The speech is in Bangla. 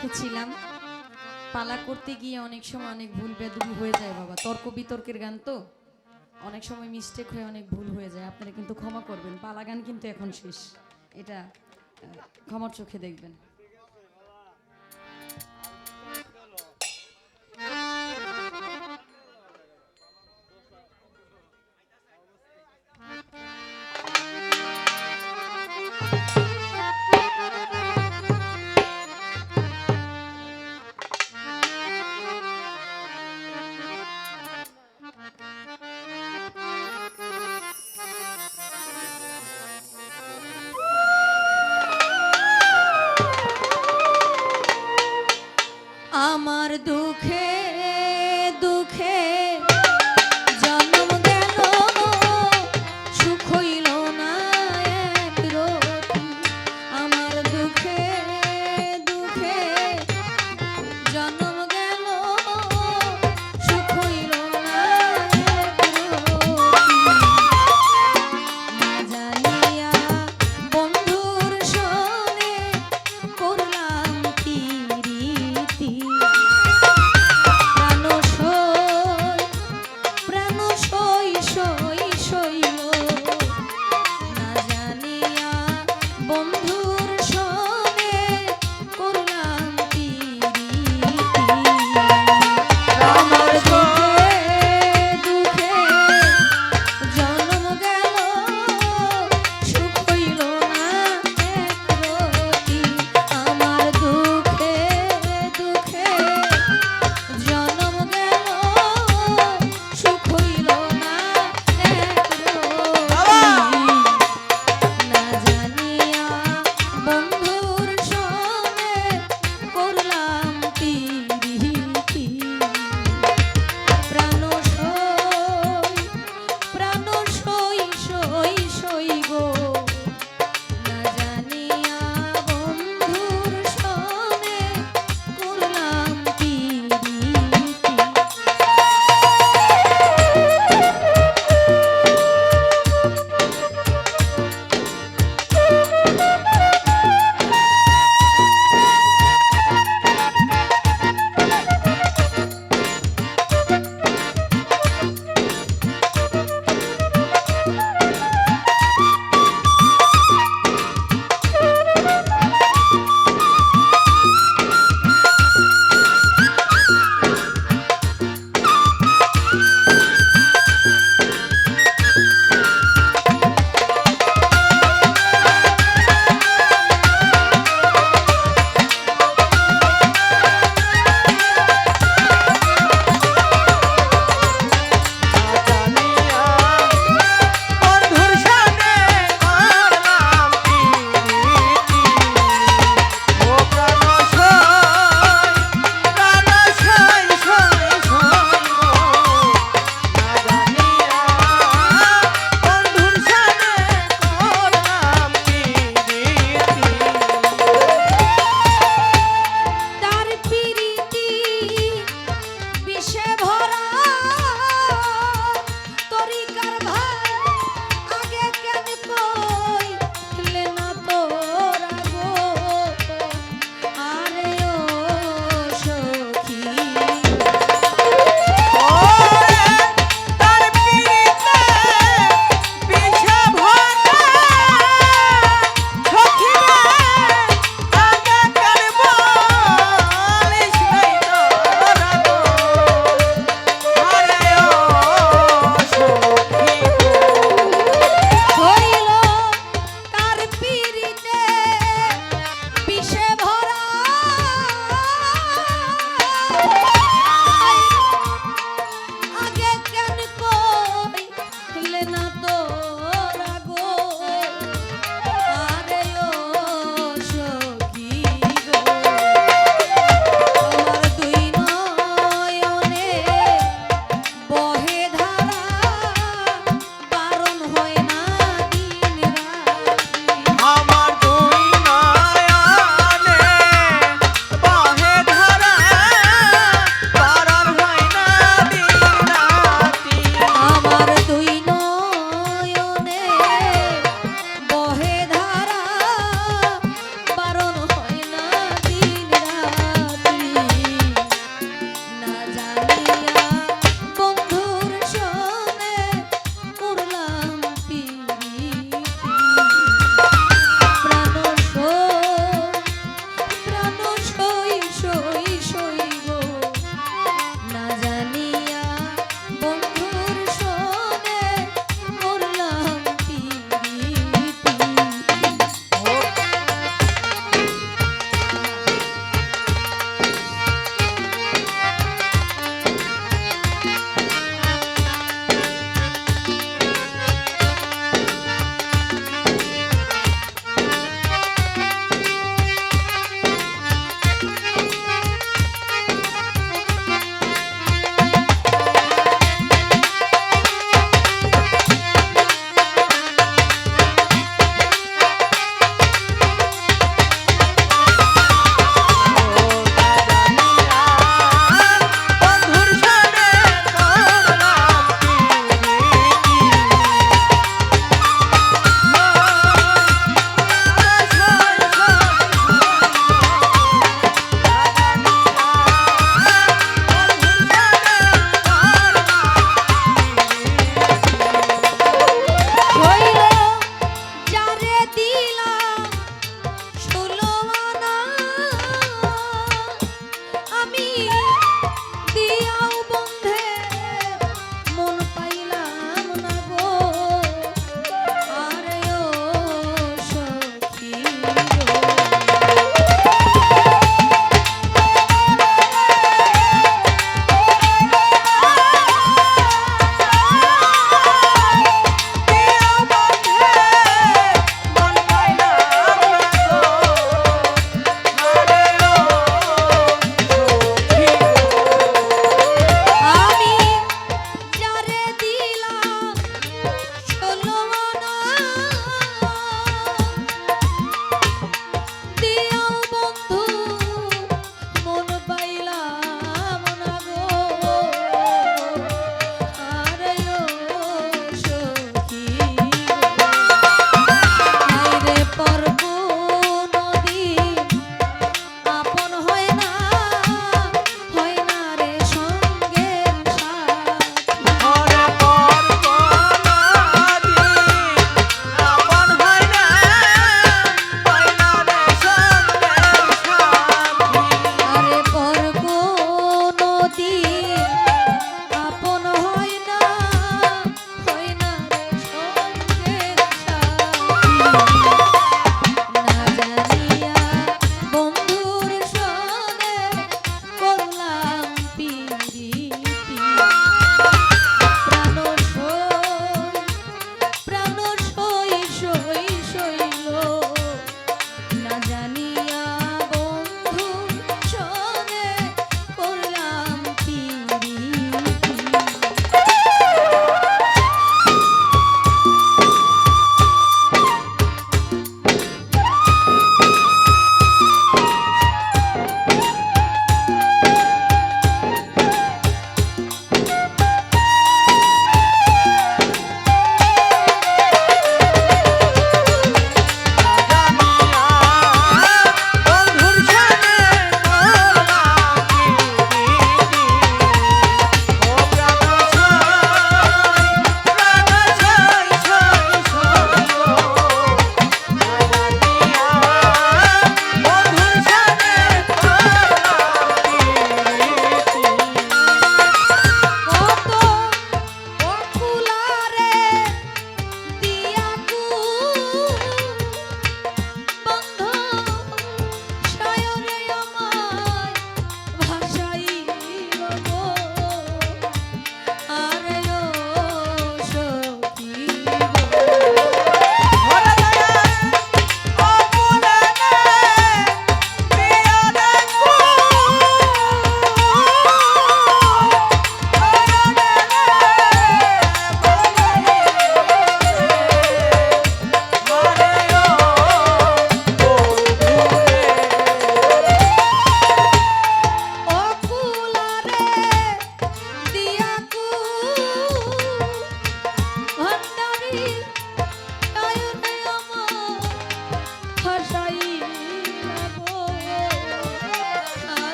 সাথে ছিলাম। পালা করতে গিয়ে অনেক সময় অনেক ভুল বেদবি হয়ে যায় বাবা। তর্ক বিতর্কের গান তো? অনেক সময় মিস্টেক হয়ে অনেক ভুল হয়ে যায়। আপনারা কিন্তু ক্ষমা করবেন। পালা গান কিন্তু এখন শেষ। এটা ক্ষমার চোখে দেখবেন। আমার দুঃখে বন্ধু